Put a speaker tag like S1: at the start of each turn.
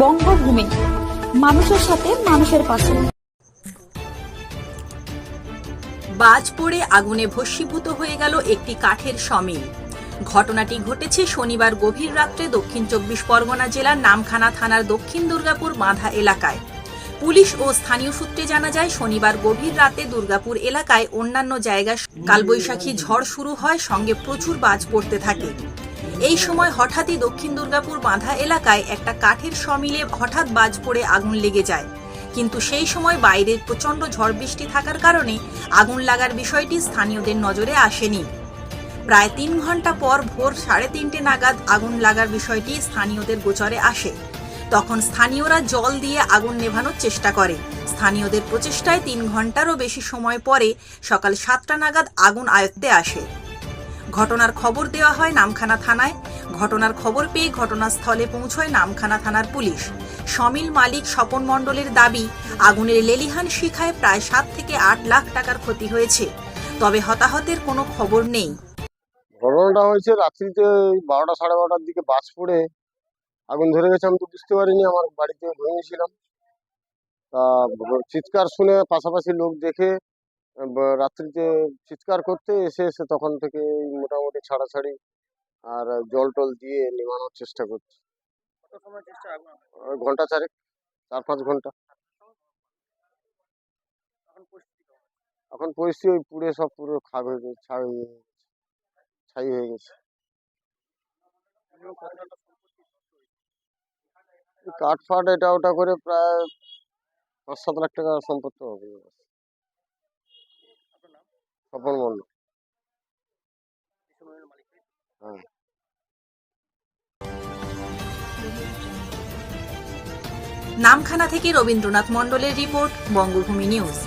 S1: বঙ্গভূমি। মানুষের সাথে মানুষের পাশে।
S2: বাজ পড়ে আগুনে ভস্মীভূত হয়ে গেল একটি কাঠের সমিল ঘটনাটি ঘটেছে শনিবার গভীর রাত্রে দক্ষিণ চব্বিশ পরগনা জেলার নামখানা থানার দক্ষিণ দুর্গাপুর বাঁধা এলাকায়। পুলিশ ও স্থানীয় সূত্রে জানা যায়, শনিবার গভীর রাতে দুর্গাপুর এলাকায় অন্যান্য জায়গায় কালবৈশাখী ঝড় শুরু হয়, সঙ্গে প্রচুর বাজ পড়তে থাকে। এই সময় হঠাৎই দক্ষিণ দুর্গাপুর বাঁধা এলাকায় একটা কাঠের সমিলে হঠাৎ বাজ পড়ে আগুন লেগে যায়। কিন্তু সেই সময় বাইরে প্রচণ্ড ঝড় বৃষ্টি থাকার কারণে আগুন লাগার বিষয়টি স্থানীয়দের নজরে আসেনি। প্রায় তিন ঘণ্টা পর ভোর সাড়ে তিনটে নাগাদ আগুন লাগার বিষয়টি স্থানীয়দের গোচরে আসে। তখন স্থানীয়রা জল দিয়ে আগুন নেভানোর চেষ্টা করে। স্থানীয়দের প্রচেষ্টায় তিন ঘন্টারও বেশি সময় পরে সকাল সাতটা নাগাদ আগুন আয়ত্তে আসে। ঘটনার খবর দেওয়া হয় নামখানা থানায়। ঘটনার খবর পেয়ে ঘটনাস্থলে পৌঁছয় নামখানা থানার পুলিশ। সমিল মালিক স্বপন মণ্ডলের দাবি, আগুনের লেলিহান শিখায় প্রায় সাত থেকে আট লাখ টাকার ক্ষতি হয়েছে। তবে হতাহতের কোনো খবর নেই।
S3: ঘটনাটা হয়েছে রাত্রিতে বারোটা সাড়ে বারোটার দিকে বাস পড়ে আগুন ধরে গেছে, আমি তো বুঝতে পারিনি, আমার বাড়িতে ঘুমিয়েছিলাম তা চিৎকার শুনে পাশাপাশি লোক দেখে রাত্রিতে চিৎকার করতে এসে এসে তখন থেকে মোটামুটি ছাড়াছাড়ি আর জল টল দিয়ে নেমানোর চেষ্টা করছি। ঘণ্টা চারেক চার পাঁচ ঘণ্টা। এখন পরিস্থিতি ওই পুড়ে সব পুরো খাগ হয়ে গেছে ছাই হয়ে গেছে ছাই হয়ে গেছে। কাঠ ফাট এটা ওটা করে প্রায় পাঁচ সাত লাখ টাকা সম্পত্তি হবে। স্বপন মন্ডল হ্যাঁ।
S2: নামখানা থেকে রবীন্দ্রনাথ মণ্ডলের রিপোর্ট বঙ্গভূমি নিউজ।